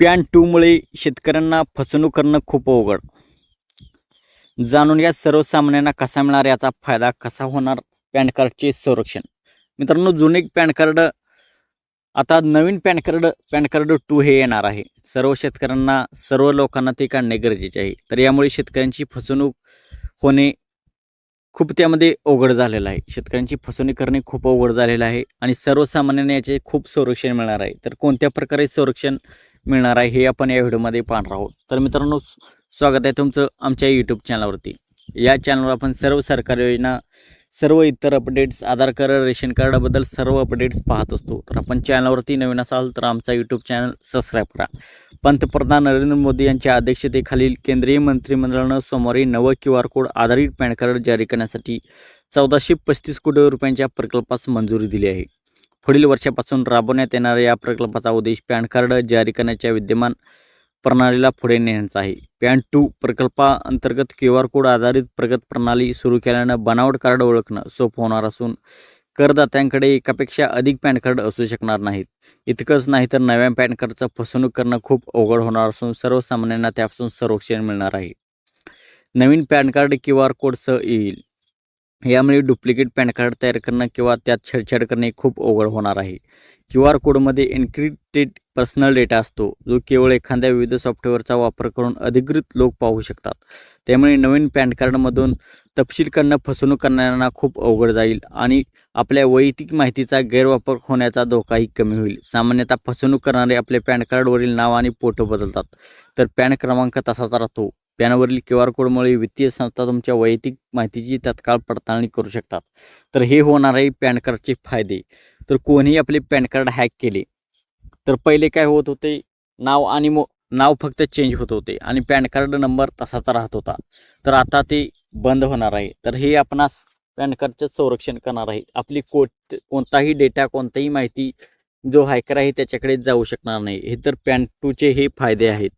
Pan टूमुळे शेतकऱ्यांना फसवणूक करणं खूप अवघड. जाणून घ्या सर्वसामान्यांना कसा मिळणार याचा फायदा कसा होणार पॅन कार्डचे संरक्षण? मित्रांनो जुने पॅन कार्ड आता नवीन PAN card PAN card two हे येणार आहे. सर्व शेतकऱ्यांना सर्व लोकांना ते काढणे गरजेचे आहे. तर यामुळे शेतकऱ्यांची फसवणूक होणे खूप त्यामध्ये अवघड झालेलं आहे. शेतकऱ्यांची फसवणूक करणे खूप अवघड झालेलं आहे आणि सर्वसामान्यांना याचे खूप संरक्षण मिळणार आहे. तर कोणत्या प्रकारे संरक्षण मिळणार आहे हे आपण या व्हिडिओमध्ये पाहणार आहोत. तर मित्रांनो स्वागत आहे तुमचं आमच्या यूट्यूब चॅनलवरती या चॅनलवर आपण सर्व सरकारी योजना सर्व इतर अपडेट्स आधार कार्ड रेशन कार्डाबद्दल सर्व अपडेट्स पाहत असतो. तर आपण चॅनलवरती नवीन असाल तर आमचा यूट्यूब चॅनल सबस्क्राईब करा. पंतप्रधान नरेंद्र मोदी यांच्या अध्यक्षतेखालील केंद्रीय मंत्रिमंडळानं सोमवारी नवं क्यू आर कोड आधारित पॅन कार्ड जारी करण्यासाठी चौदाशे पस्तीस कोटी रुपयांच्या प्रकल्पास मंजुरी दिली आहे. पुढील वर्षापासून राबवण्यात येणाऱ्या या प्रकल्पाचा उद्देश पॅन कार्ड जारी करण्याच्या विद्यमान प्रणालीला पुढे नेण्याचा आहे. पॅन टू प्रकल्पाअंतर्गत क्यू आर कोड आधारित प्रगत प्रणाली सुरू केल्यानं बनावट कार्ड ओळखणं सोपं होणार असून करदात्यांकडे एकापेक्षा अधिक पॅन कार्ड असू शकणार नाहीत. इतकंच नाही तर नव्या पॅन कार्डचं फसवणूक करणं खूप अवघड होणार असून सर्वसामान्यांना त्यापासून संरक्षण मिळणार आहे. नवीन पॅन कार्ड क्यू आर कोडसह येईल. यामुळे डुप्लिकेट पॅन कार्ड तयार करणं किंवा त्यात छेडछाड करणे खूप अवघड होणार आहे. क्यू आर कोडमध्ये एन्क्रिप्टेड पर्सनल डेटा असतो जो केवळ एखाद्या विविध सॉफ्टवेअरचा वापर करून अधिकृत लोक पाहू शकतात. त्यामुळे नवीन पॅन कार्डमधून तपशील काढणं फसवणूक करणाऱ्यांना खूप अवघड जाईल आणि आपल्या वैयक्तिक माहितीचा गैरवापर होण्याचा धोकाही कमी होईल. सामान्यतः फसवणूक करणारे आपले पॅन कार्डवरील नाव आणि फोटो बदलतात. तर पॅन क्रमांक तसाच राहतो पॅनवरील क्यू आर कोडमुळे वित्तीय संस्था तुमच्या वैयक्तिक माहितीची तत्काळ पडताळणी करू शकतात. तर हे होणार आहे पॅन कार्डचे फायदे. तर कोणीही आपले पॅन कार्ड हॅक केले तर पहिले काय होत होते? नाव आणि मो नाव फक्त चेंज होत होते आणि पॅन कार्ड नंबर तसाचा राहत होता. तर आता ते बंद होणार आहे. तर हे आपणास पॅन कार्डचं संरक्षण करणार आहे. आपली को कोणताही डेटा कोणताही माहिती जो हॅकर आहे त्याच्याकडे जाऊ शकणार नाही. हे तर पॅन टूचे हे फायदे आहेत.